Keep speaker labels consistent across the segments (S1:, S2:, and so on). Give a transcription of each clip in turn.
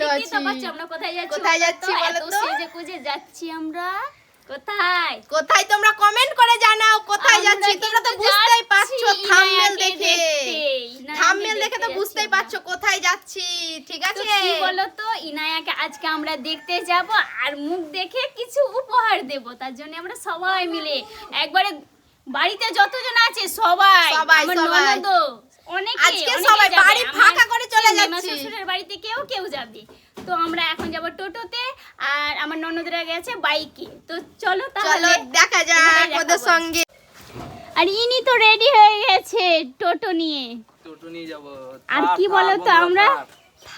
S1: ভালো আছি।
S2: আমরা কোথায় যাচ্ছি
S1: কোথায় যাচ্ছি
S2: তো?
S1: বলো
S2: এত
S1: তো?
S2: সেজে গুজে যাচ্ছি আমরা। কোথায়?
S1: কোথায় তোমরা কমেন্ট করে জানাও কোথায় যাচ্ছি? তোমরা তো বুঝতেই পারছ থাম্বনেল দেখে। থাম্বনেল দেখে তো বুঝতেই পারছ কোথায় যাচ্ছি ঠিক আছে?
S2: কি বলো তো? ইনায়াকে আজকে আমরা দেখতে যাব আর মুখ দেখে কিছু উপহার দেব তার জন্য আমরা সবাই মিলে। একবারে বাড়িতে যতজন আছে সবাই
S1: সবাই, সবাই।
S2: অনেকে
S1: আজকে সবাই বাড়ি ফাঁকা করে চলে যাচ্ছি।
S2: শ্বশুরের বাড়িতে কেউ কেউ যাবে। তো আমরা এখন যাব টোটোতে আর আমার ননদরা গেছে বাইকে। তো চলো
S1: চলো
S2: তাহলে
S1: দেখা যাক ওদের সঙ্গে।
S2: আর ইনি তো রেডি হয়ে গেছে টোটো নিয়ে।
S3: টোটো নিয়ে যাব।
S2: আর কি বলো তো আমরা?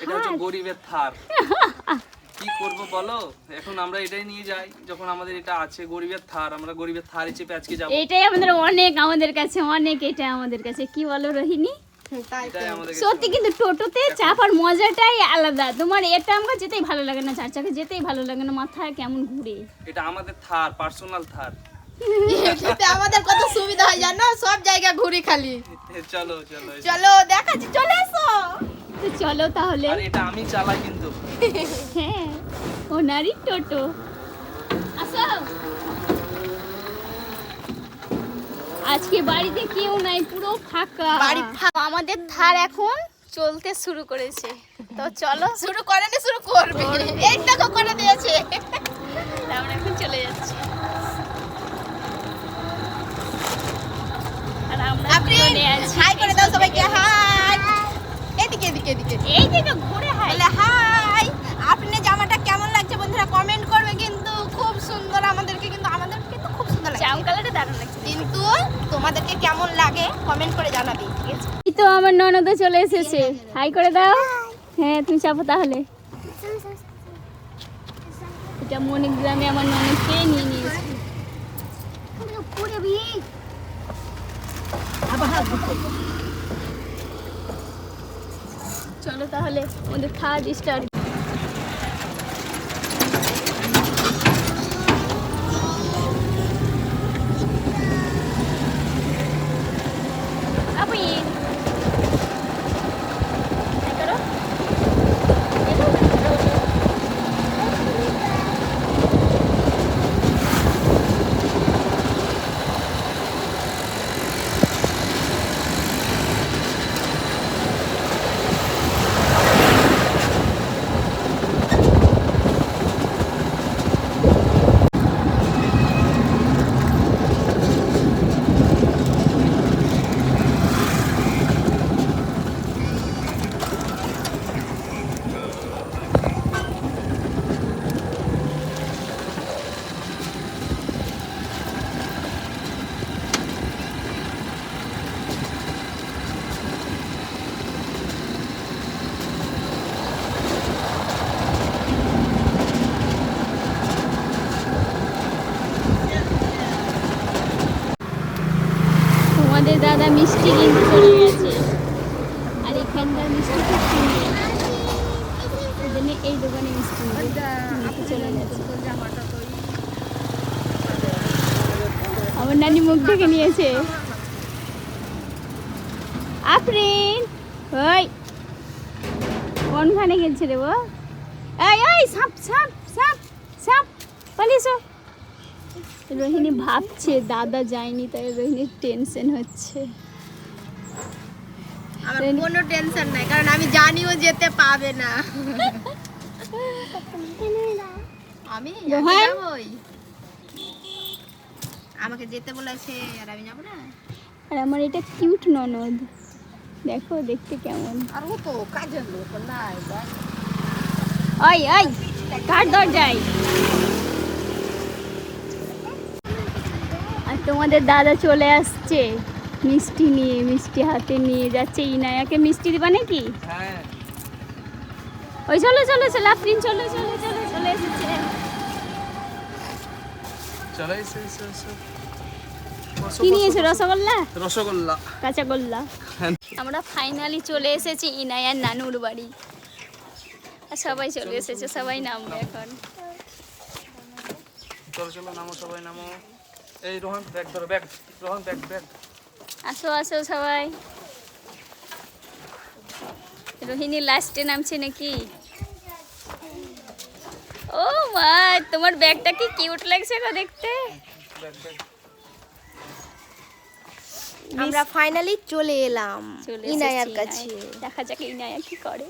S3: এটা হচ্ছে গরিবের থার। কি করব বলো? এখন আমরা এটাই নিয়ে যাই যখন আমাদের এটা আছে গরিবের থার আমরা গরিবের থারে চেপে আজকে যাব।
S2: এটাই আমাদের অনেক আমাদের কাছে অনেক এটা আমাদের কাছে। কি বলো রোহিণী? সত্যি কিন্তু টোটোতে চাপার মজাটাই আলাদা। তোমার এটা আমাকে যেতেই ভালো লাগে না চার চাকা যেতেই ভালো লাগে না মাথায় কেমন ঘুরে।
S3: এটা আমাদের থার পার্সোনাল থার।
S1: আমাদের কত সুবিধা হয় জানো? সব জায়গা ঘুরি খালি।
S3: চলো চলো
S1: চলো দেখাচ্ছি চলে এসো।
S2: তো চলো তাহলে।
S3: আর এটা আমি চালাই কিন্তু।
S2: হ্যাঁ ওনারই টোটো। আসো। আজকে বাড়িতে কেউ নাই পুরো ফাঁকা।
S1: বাড়ি
S2: আমাদের ধার এখন চলতে শুরু করেছে। তো চলো।
S1: শুরু করেনি শুরু করবে। এই দেখো করে দিয়েছে।
S2: আমরা এখন চলে যাচ্ছি। আর আমরা
S1: আপনি হাই করে দাও সবাইকে। হাই। এদিকে এদিকে এদিকে।
S2: এই দিকে ঘুরে হাই।
S1: বলে হাই আপনি জামাটা কেমন লাগছে বন্ধুরা? কমেন্ট করবে কিন্তু খুব সুন্দর আমাদেরকে কিন্তু আমাদের কিন্তু খুব সুন্দর লাগে
S2: জাম কালারটা দারুণ লাগছে।
S1: কিন্তু তোমাদেরকে কেমন লাগে কমেন্ট করে জানাবে। ঠিক আছে
S2: এই তো আমার ননদ চলে এসেছে। হাই করে দাও। হ্যাঁ তুমি চাপো তাহলে। এটা মণিগ্রামে আমার ননদকে নিয়ে নিয়েছে? চলো তাহলে আমাদের থার্ড স্টার আপনি এই করো। তোমাদের দাদা মিষ্টি কিনতে চলে গেছে আর এখানকার মিষ্টি খুব সুন্দর এই দোকানে মিষ্টি চলে গেছে। আমার নানি মুখ দেখে নিয়েছে। আফরিন ওই। কোনখানে গেছে রে ও এই এই সাপ সাপ সাপ সাপ পালিয়েছো। রোহিণী ভাবছে দাদা যায়নি তাই রোহিণীর টেনশন হচ্ছে।
S1: আমার কোনো টেনশন নাই কারণ আমি জানিও যেতে পাবে না। আমি? আমি আমাকে যেতে বলেছে আর আমি যাব না?
S2: আর আমার এটা কিউট ননদ। দেখো দেখতে কেমন।
S1: আর ও তো কাজের লোক নাই
S2: ওই ওই কার দরজায়? আর তোমাদের দাদা চলে আসছে। মিষ্টি নিয়ে মিষ্টি হাতে নিয়ে যাচ্ছে ইনায়াকে। মিষ্টি দিবা নাকি?
S3: হ্যাঁ।
S2: ওই চলো চলো চলো আফরিন চলো চলো চলো চলে এসেছে।
S3: চলো এসো এসো এসো
S2: কি নিয়েছো রসগোল্লা?
S3: রসগোল্লা।
S2: কাঁচাগোল্লা।
S3: হ্যাঁ।
S2: আমরা ফাইনালি চলে এসেছি ইনায়ার নানুর বাড়ি। আর সবাই চলে এসেছে সবাই নামবে এখন।
S3: চলো চলো নামো সবাই নামো। এই রোহন ব্যাগ ধরো ব্যাগ। Rohan bag bag.
S2: আসো আসো সবাই। রোহিণী লাস্টে নামছে নাকি? ও মা তোমার ব্যাগটা কি কিউট লাগছে গো দেখতে?
S1: আমরা ফাইনালি চলে এলাম ইনায়ার কাছে।
S2: দেখা যাক ইনায়া কি করে।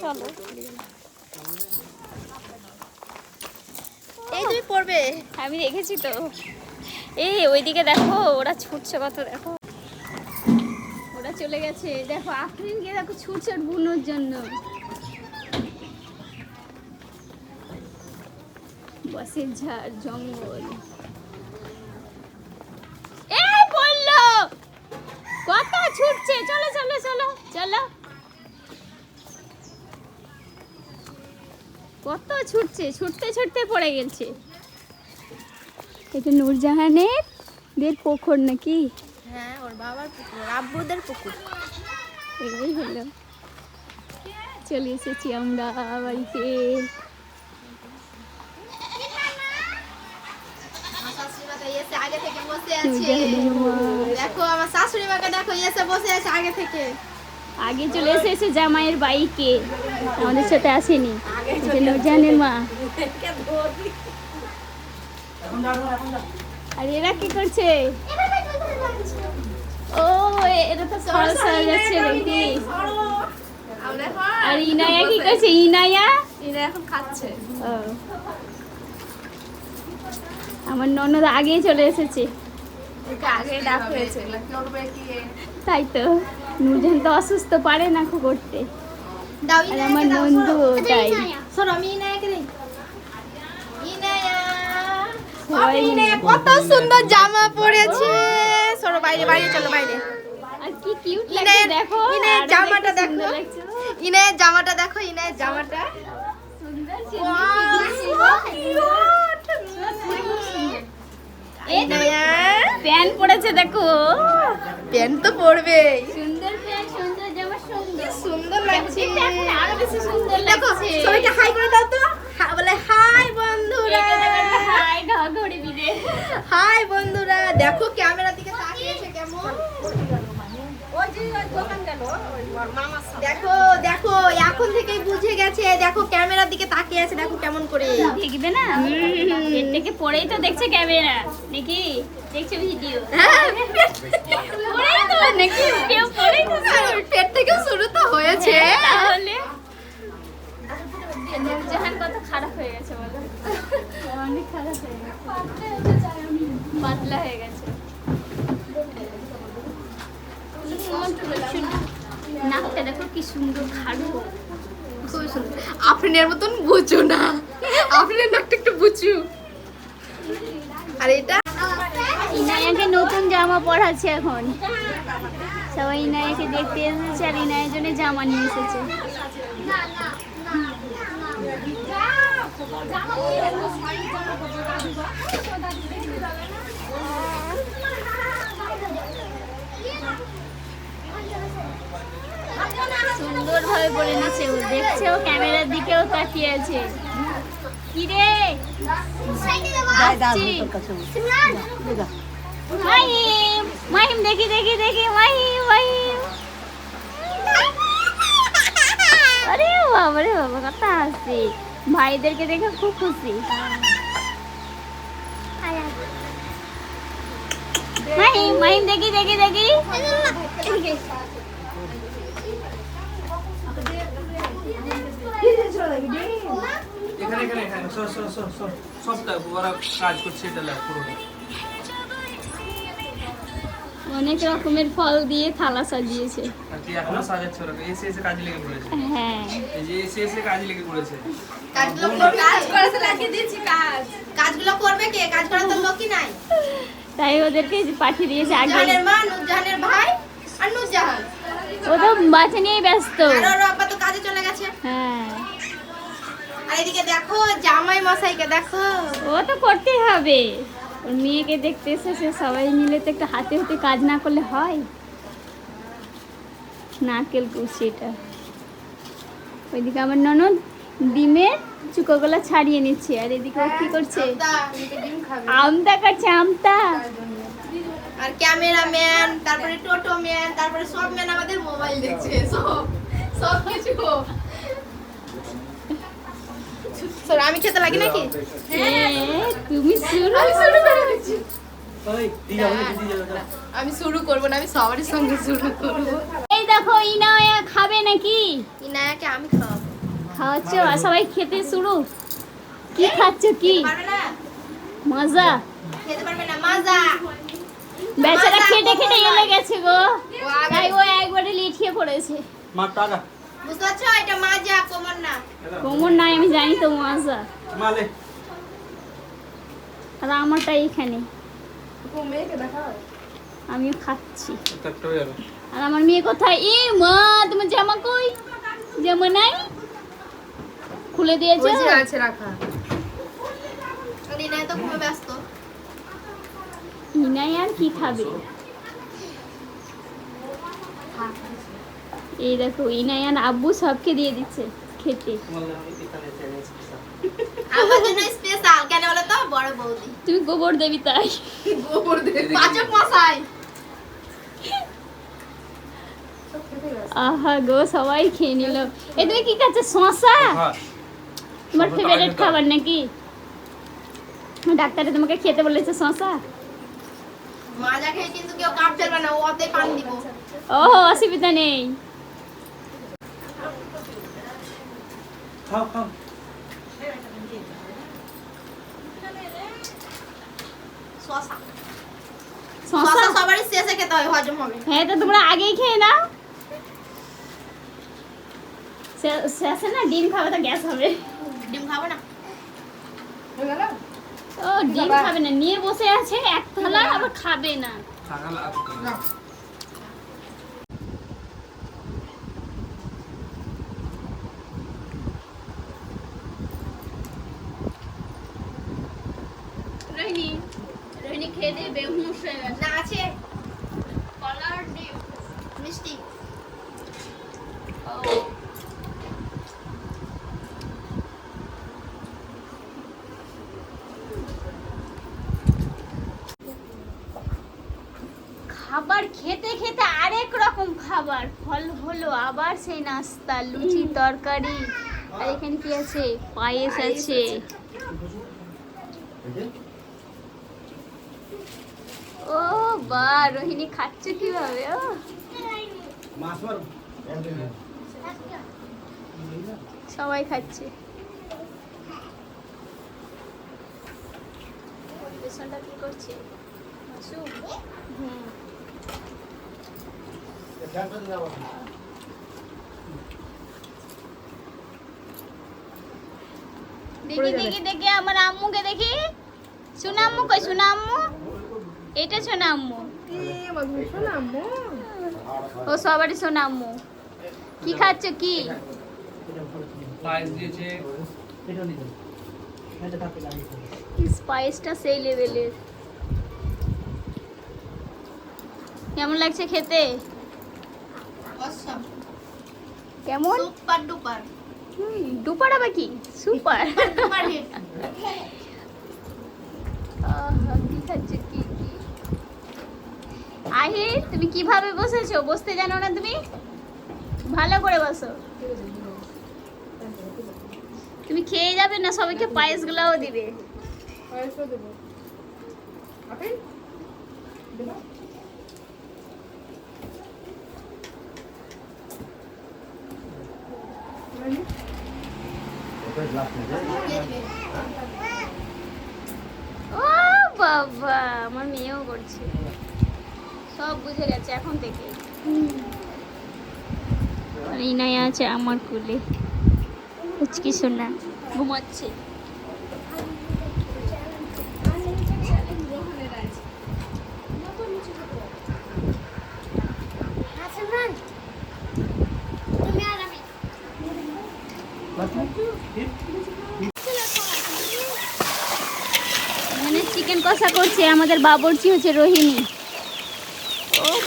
S2: চলো।
S1: এই তুমি পড়বে।
S2: আমি দেখেছি তো। এই ওইদিকে দেখো ওরা ছুটছে কত দেখো। ওরা চলে গেছে। দেখো আফরিনকে দেখো ছুটছে ওর বুনোর জন্য। বাসের ঝাড় জঙ্গল। এই বলল কত ছুটছে। চলো চলো চলো চলো। কত ছুটছে ছুটতে ছুটতে পড়ে গেছে। এটা নূরজাহানের দের পুকুর নাকি?
S1: হ্যাঁ ওর বাবার পুকুর আব্বুদের পুকুর।
S2: এগুলোই হলো। চলে এসেছি আমরা বাড়িতে
S1: আমার শাশুড়ি মাকে এসে আগে থেকে বসে আছে
S2: নূরজাহানের মা
S1: দেখো আমার শাশুড়ি মাকে দেখো এসে বসে আছে আগে থেকে।
S2: আগে চলে এসেছে জামাইয়ের বাইকে। আমাদের সাথে আসেনি। নূরজাহানের মা। আর এরা কি করছে? ও এটা তো যাচ্ছে দেখি আর ইনায়া কি করছে? ইনায়া?
S1: এরা এখন খাচ্ছে।
S2: ও। আমার ননদ আগেই চলে এসেছে। তাই তো। নুরজান তো অসুস্থ পারে না খুব করতে আর আমার নন্দু তাই।
S1: ইনায়া। কত সুন্দর জামা পরেছে। সরো বাইরে বাইরে চলো বাইরে।
S2: আর কি কিউট লাগছে দেখো।
S1: ইনায়ের জামাটা দেখো। ইনায়ের জামাটা দেখো ইনায়ের জামাটা।
S2: সুন্দর ছিল। এই তো
S1: ইনায়া
S2: প্যান্ট পরেছে দেখো
S1: প্যান্ট তো পরবে।
S2: সুন্দর প্যান্ট সুন্দর জামা সুন্দর।
S1: সুন্দর লাগছে।
S2: আরও বেশি সুন্দর
S1: দেখো
S2: লাগছে।
S1: সবাইকে হাই করে দাও তো। বলে হাই বন্ধুরা।
S2: হাই
S1: বন্ধুরা। দেখো ক্যামেরার দিকে তাকিয়েছে কেমন দেখো দেখো এখন থেকেই বুঝে গেছে দেখো ক্যামেরার দিকে তাকিয়ে আছে দেখো কেমন করে।
S2: দেখবে না? থেকে পড়েই তো দেখছে ক্যামেরা। নাকি? দেখছে ভিডিও
S1: হ্যাঁ,
S2: তো নাকি? কেউ পড়েই তো
S1: পেট থেকে শুরু তো হয়েছে।
S2: তাহলে। জাহান কত খারাপ হয়ে গেছে বলো। অনেক খারাপ হয়ে গেছে। পাতলা হয়ে গেছে। নাকটা দেখো কি সুন্দর খাড়ো
S1: খুব সুন্দর আপনার মতন বুঝো না আপনার নাকটা একটু বুঝু আর এটা
S2: ইনায়াকে নতুন জামা পরাচ্ছে এখন সবাই ইনায়াকে দেখতে এসেছে আর ইনায়ের জন্য জামা নিয়ে এসেছে সুন্দর ভাবে পরে নিচ্ছে। ও দেখছে, ও ক্যামেরার দিকেও তাকিয়ে আছে। কি রে মাহিম মাহিম, দেখি দেখি দেখি, মাহিম মাহিম। আরে বাবা রে বাবা কত হাসি ভাইদেরকে দেখে খুব খুশি। মাহিম মাহিম, দেখি দেখি দেখি।
S3: এখানে এখানে এখানে। সর সর সর সর। সবটা ওরা কাজ করছে এটা লেখ পুরো
S2: অনেক রকমের ফল দিয়ে থালা সাজিয়েছে।
S3: আর তুই এখনও সাজাচ্ছে ওরা। এসে এসে কাজে লেগে পড়েছে।
S2: হ্যাঁ।
S3: এই যে এসে এসে কাজে লেগে পড়েছে।
S1: কাজগুলো কাজ করাতে লাগিয়ে দিয়েছি কাজ। কাজগুলো করবে কে? কাজ করার তো লোকই নাই।
S2: তাই ওদেরকে পাঠিয়ে দিয়েছে আগে।
S1: জাহানের মা নুরজাহানের ভাই আর নুরজাহান।
S2: ও তো বাচ্চা নিয়েই ব্যস্ত।
S1: আর ওর তো কাজে চলে গেছে।
S2: হ্যাঁ।
S1: আর এদিকে দেখো জামাই মশাইকে দেখো।
S2: ও তো করতেই হবে। ওর মেয়েকে দেখতে এসেছে সবাই মিলে তো একটু হাতে হাতে কাজ না করলে হয়। নারকেল কুচি এটা। ওইদিকে আমার ননদ ডিমের চুকোগুলো ছাড়িয়ে নিচ্ছে। আর এদিকে কি করছে?
S1: আমতা, এদিকে
S2: আমতা
S1: আর ক্যামেরাম্যান তারপরে টোটো ম্যান তারপরে সব ম্যান আমাদের মোবাইল দেখছে সব সব কিছু। Sorry, আমি খেতে লাগি নাকি?
S2: হ্যাঁ তুমি শুরু
S1: আমি শুরু করে। দিচ্ছি
S3: ওই, দিয়ে যাব নাকি, দিয়ে যাব, যা।
S1: আমি শুরু করব না আমি সবারই সঙ্গে শুরু করব।
S2: এই দেখো ইনায়া খাবে নাকি?
S1: ইনায়াকে আমি খাওয়াবো।
S2: খাওয়াচ্ছ? আর সবাই খেতে শুরু। কি খাচ্ছ কি? মজা।
S1: খেতে পারবে না মাজা।
S2: বেচারা খেটে খেটে এলে গেছে গো।
S1: ও আগে-
S2: তাই ও একবারে লিঠিয়ে পড়েছে।
S3: মা টাকা
S1: বুঝতে পারছ? এটা মাজা কোমর না।
S2: কোমর নাই আমি জানি তো মজা
S3: মালে
S2: আর আমারটা এইখানে। আমিও খাচ্ছি। আর আমার মেয়ে কোথায়? এ মা তোমার জামা কই? জামা নাই? খুলে দিয়েছ?
S1: আছে রাখা। তো ঘুমে ব্যস্ত।
S2: ইনাই আর কি খাবে? এই দেখো আর আব্বু সবকে দিয়ে দিচ্ছে খেতে।
S1: আমার স্পেশাল কেন বলো তো? বড় বৌদি।
S2: তুমি গোবর দেবী তাই।
S1: গোবর পাচক মশাই।
S2: আহা গো সবাই খেয়ে নিল। এ তুমি কি খাচ্ছ শশা। তোমার ফেভারিট খাবার নাকি? ডাক্তারে তোমাকে খেতে বলেছে শশা
S1: মাজা খেয়ে কিন্তু কেউ কাপ ফেলবে না ওতে পানি দিব।
S2: ও অসুবিধা নেই।
S3: খাও খাও
S1: শশা সবারই শেষে খেতে হয় হজম হবে।
S2: হ্যাঁ তো তোমরা আগেই খেয়ে নাও। শেষে না ডিম খাবে তো গ্যাস হবে।
S1: ডিম খাব না।
S2: ও ডিম খাবে? না নিয়ে বসে আছে এক থালা আবার খাবে না
S3: টাকা লাগবে
S2: রোহিণী রোহিণী খেয়ে বেহুশ হয়ে গেছে?
S1: না আছে।
S2: কলার ডিম।
S1: মিষ্টি।
S2: খাবার খেতে খেতে আরেক রকম খাবার। ফল হলো আবার সেই নাস্তা লুচি তরকারি। আর এখানে কি আছে? পায়েস আছে ও বা রোহিণী খাচ্ছে কীভাবে? ও। সবাই খাচ্ছে। পরিবেশনটা কি করছে? মাসু? হুম দেখি দেখি দেখি আমার আম্মুকে দেখি। সোনা আম্মু কই? সোনা আম্মু এটা সোনা আম্মু ও সবারই আম্মু। কি খাচ্ছ কি? স্পাইসটা সেই লেভেলের কেমন লাগছে খেতে? কেমন?
S1: সুপার ডুপার
S2: ডুপার আবার কি? সুপার
S1: ডুপার
S2: কি খাচ্ছে আহির তুমি কীভাবে বসেছো? বসতে জানো না তুমি? ভালো করে বসো। তুমি খেয়ে যাবে না? সবাইকে পায়েস গুলাও দিবে। ও বাবা আমার মেয়েও করছে সব বুঝে গেছে এখন থেকে আর ইনাই আছে আমার কোলে। কুচকি শোনা। ঘুমাচ্ছে। এখানে চিকেন কষা করছে আমাদের বাবরচি হচ্ছে রোহিণী।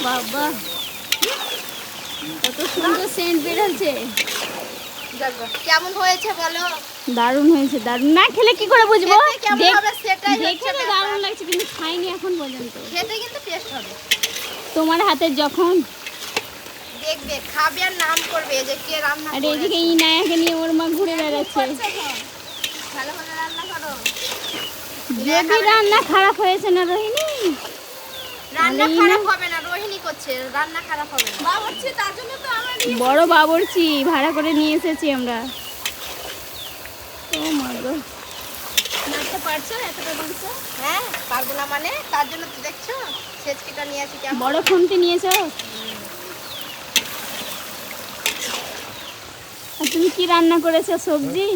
S2: বাবা। কত সুন্দর সেন্ট বেরোচ্ছে।
S1: কেমন হয়েছে বলো?
S2: দারুণ হয়েছে দারুণ। না খেলে কি করে বুঝব? দেখ- তো দারুণ লাগছে কিন্তু খাইনি এখন পর্যন্ত।
S1: খেতে কিন্তু টেস্ট হবে।
S2: তোমার হাতের যখন
S1: দেখবে খাবে আর নাম করবে যে কে রান্না
S2: আর। এদিকে ইনায়াকে নিয়ে ওর মা ঘুরে বেড়াচ্ছে।
S1: ভালো ভালো রান্না করো।
S2: যদি রান্না খারাপ হয়েছে না রোহিণী
S1: রান্না খারাপ হবে না রোহিণী করছে রান্না খারাপ হবে না। বাবুর্চি তার জন্য তো আমরা
S2: বড় বাবরচি ভাড়া করে নিয়ে এসেছি আমরা। ও মা গো নাচতে পারছ? এতটা মাংস
S1: হ্যাঁ পারব না মানে তার জন্য তো দেখছ সেচকিটা নিয়ে আসি কেমন?
S2: বড় খুন্তি নিয়েছো? তুমি কি রান্না করেছ সবজি?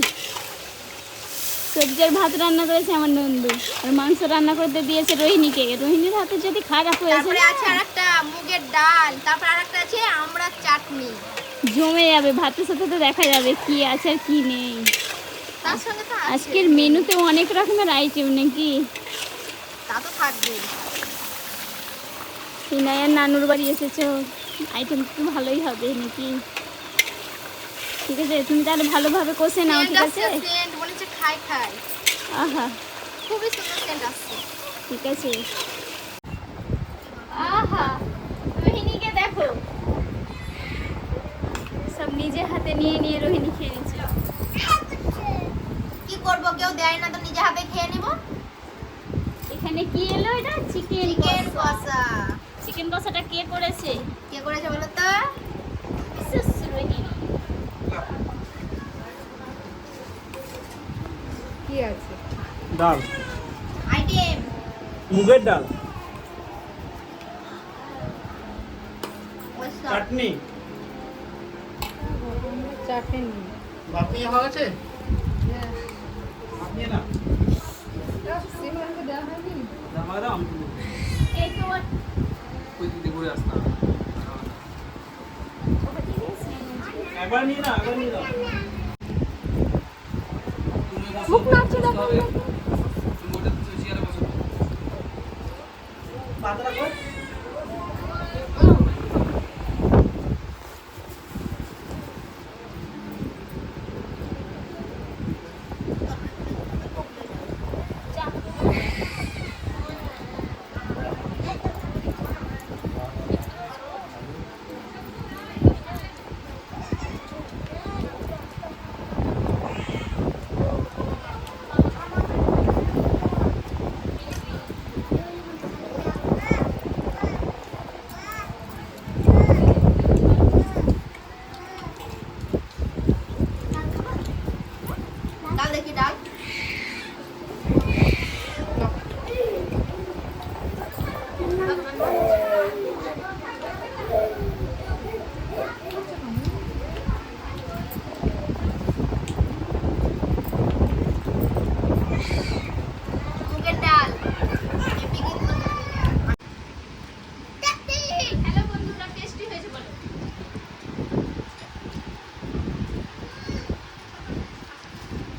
S2: সবজি আর ভাত রান্না করেছে আমার নন্দু। আর মাংস রান্না করতে দিয়েছে রোহিণীকে। রোহিণীর হাতে যদি খারাপ হয়েছে
S1: তারপরে আছে আরেকটা মুগের ডাল তারপর আরেকটা আছে চাটনি।
S2: জমে যাবে ভাতের সাথে তো দেখা যাবে কি আছে আর কি নেই।
S1: তার সঙ্গে তো
S2: আজকের মেনুতে অনেক রকমের আইটেম নাকি?
S1: তা তো থাকবে
S2: ইনায়ার নানুর বাড়ি এসেছ আইটেম তো ভালোই হবে নাকি? ঠিক আছে তুমি তাহলে ভালোভাবে কষে নাও ঠিক আছে
S1: বলেছে খাই খাই।
S2: আহা।
S1: খুবই সুন্দর সেন্ট আসছে।
S2: ঠিক আছে। আহা রোহিণীকে দেখো। সব নিজে হাতে নিয়ে নিয়ে রোহিণী খেয়ে নিচ্ছে।
S1: কি করব কেউ দেয় না তো নিজে হাতে খেয়ে নিব?
S2: এখানে কি এলো এটা? চিকেন
S1: চিকেন কষা।
S2: চিকেন কষাটা কে করেছে?
S1: কে করেছে বলো তো?
S2: রোহিণী।
S1: কি আছে?
S3: ডাল।
S1: আইটেম।
S3: মুগের ডাল। চাটনি।
S1: চাটনি।
S3: আপনি হওয়া গেছে? আপনি না। একবার নিয়ে না একবার নিয়ে বসো,
S2: মুখ নাড়ছে না,
S1: ডাল দেখি ডাল মুগের ডাল এমনি কিন্তু
S2: হ্যালো বন্ধুরা টেস্টি হয়েছে বলো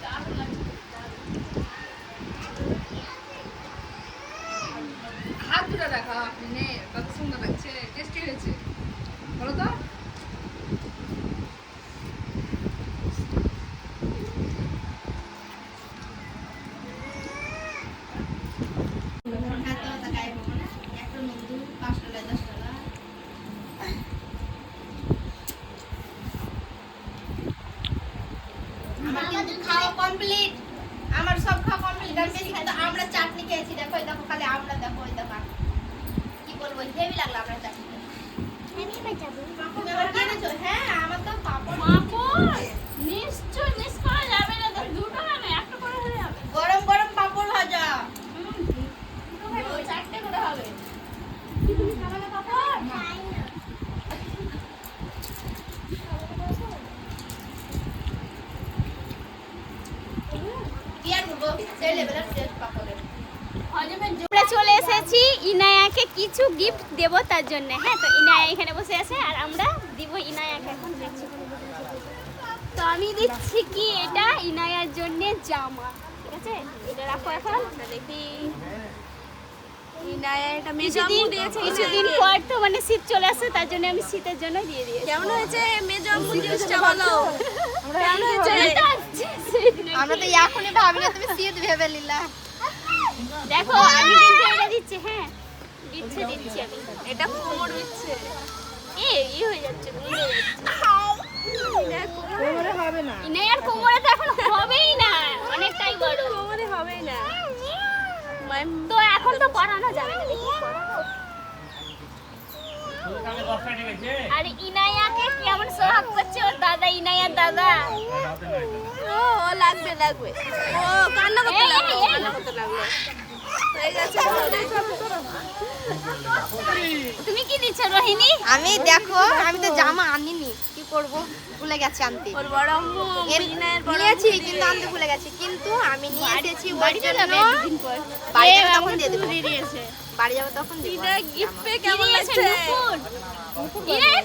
S2: দারুণ লাগছে
S4: হাত দুটো দেখা আপনি নে কত সুন্দর লাগছে টেস্টি হয়েছে বলো তো
S1: এত টাকা আইবো না একটা নন্দু পাঁচ টাকা দশ টাকা আমার কিন্তু খাওয়া কমপ্লিট আমার সব খাওয়া কমপ্লিট আমি বেশি খাই তো আমরা চাটনি খেয়েছি দেখো এই দেখো খালি আমরা দেখো এই দেখো কি বলব হেভি লাগল আমরা চাটনি তুমি আবার কি এনেছো হ্যাঁ আমার তো পাপড়
S2: পাপড় নিশ্চয় মিস করা যাবে না তো দুটো কেন একটা করে হলে হবে
S1: গরম গরম পাপড় ভাজা
S2: হুম, দুটো খাবে, ওই চারটে করে হবে তুমি খাবে না পাপড়
S1: কি আর করব সেই লেভেলের টেস্ট পাপড়ের
S2: আমরা চলে এসেছি ইনায়াকে কিছু গিফট দেবো তার জন্য। হ্যাঁ তো ইনায়া এখানে বসে আছে আর আমরা দিব ইনায়াকে এখন তো আমি দিচ্ছি কি? এটা ইনায়ার জন্য জামা। ঠিক আছে? এটা রাখো এখন দেখি। কিছুদিন পর তো মানে শীত চলে আসে তার জন্য আমি শীতের জন্য দিয়ে দিয়েছি।
S4: কেমন হয়েছে? মেজো আম্মু জিনিসটা বলো।
S2: কেমন হয়েছে?
S1: আমরা তো এখনই ভাবি না তুমি শীত ভেবে নিলা।
S2: দেখো আমি দিচ্ছি হ্যাঁ। দিচ্ছে দিচ্ছি আমি।
S4: এটা কোমর দিচ্ছে।
S2: এখন হবেই না অনেকটাই বড়। কোমরে না। তো এখন তো পড়ানো যাবে না দেখি আর ইনায়াকে কেমন সোহাগ করছে? ওর দাদা ইনায়ার দাদা।
S1: ও লাগবে লাগবে। ও কান্না করতে লাগল
S2: এই, এই।
S1: কান্না করতে লাগল। হয়ে গেছে।
S2: তুমি কি দিচ্ছ রোহিণী?
S1: আমি দেখো আমি তো জামা আনিনি। কি করব? ভুলে গেছি আনতে।
S2: ওর বড় আম্মু
S1: নিয়েছি কিন্তু আনতে ভুলে গেছি। কিন্তু আমি নিয়ে এসেছি জন্য।
S2: যাবে একদিন পর।
S1: বাড়ি
S2: এ,
S1: তখন দিয়ে দেবো। বাড়ি যাব তখন দেবো।
S2: গিফট পেয়ে কেমন লাগছে? নুপুর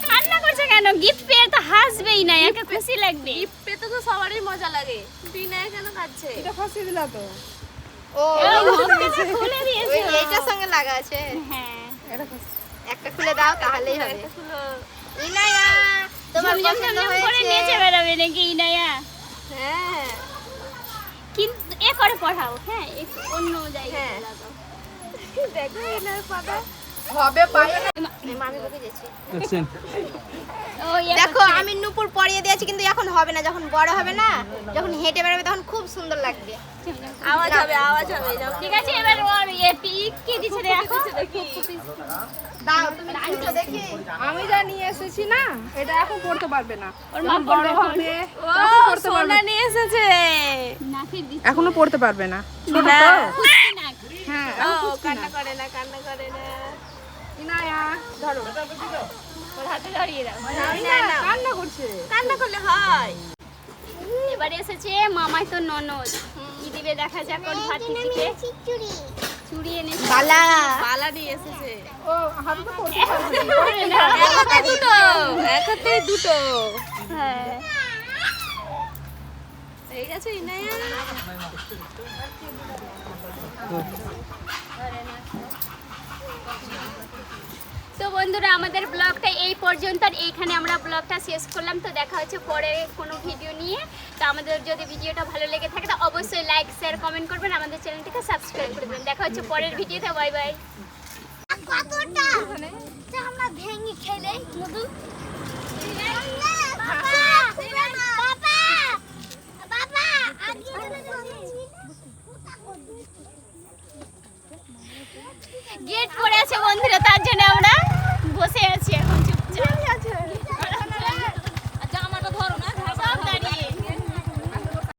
S2: কান্না করছে কেন? গিফট পেয়ে তো হাসবে ইনায়াকে খুশি লাগবে।
S1: গিফট পেতে তো সবারই মজা লাগে। বিনায় কেন খাচ্ছে
S4: এটা ফাঁসিয়ে দিলা তো।
S1: ও
S2: ও, খুলে দিয়েছে।
S1: এইটার সঙ্গে লাগা আছে।
S2: হ্যাঁ।
S1: একটা খুলে দাও তাহলেই হবে। ইনায়া তোমার পছন্দ
S2: ঝমঝম করে
S1: হয়েছে
S2: নিচে নাকি ইনায়া?
S1: হ্যাঁ।
S2: কিন্তু এ করে পড়াও হ্যাঁ একটু অন্য জায়গায়
S1: হ্যাঁ।
S2: লাগাও।
S1: দেখো এনার পাতা।
S4: হবে
S2: ইয়ে
S1: দেখো আমি নুপুর পরিয়ে দিয়েছি কিন্তু এখন হবে না। যখন বড় হবে না যখন হেঁটে বেরোবে তখন খুব সুন্দর লাগবে। আওয়াজ হবে আওয়াজ হবে
S2: ঠিক আছে এবার ওর ইয়ে পিক কি দেখো।
S1: দাও তুমি আনছো দেখি।
S4: আমি যা নিয়ে এসেছি না এটা এখন পড়তে পারবে না।
S2: ওর মা
S4: বড় হবে।
S1: ও
S4: পড়তে পারবে।
S1: সোনা নিয়ে এসেছে।
S4: এখনও পড়তে পারবে না। ছোট তো। হ্যাঁ
S1: ও কান্না করে না কান্না করে না।
S4: ইনায়া ধরো।
S2: ওর হাতে ধরিয়ে দাও।
S1: না না
S4: কান্না করছে।
S1: কান্না করলে হয়।
S2: এবার এসেছে মামাই তো ননদ। কি দিবে দেখা যাক ওর ভাতিজিকে। চুড়ি। এনেছে।
S1: বালা। বালা নিয়ে এসেছে।
S4: ও হাতে তো পড়তে
S2: পরে না।
S1: একসাথে দুটো।
S2: হ্যাঁ।
S1: ইনায়া?
S2: বন্ধুরা আমাদের ব্লগটা এই পর্যন্ত এইখানে আমরা ব্লগটা শেষ করলাম। তো দেখা হচ্ছে পরে কোনো ভিডিও নিয়ে। তো আমাদের যদি ভিডিওটা ভালো লেগে থাকে তো অবশ্যই লাইক শেয়ার কমেন্ট করবেন। আমাদের চ্যানেলটিকে সাবস্ক্রাইব করে দেবেন। দেখা হচ্ছে পরের ভিডিওতে। বাই বাই
S1: গেট পড়ে আছে বন্ধুরা তার জন্য আমরা você é, se é.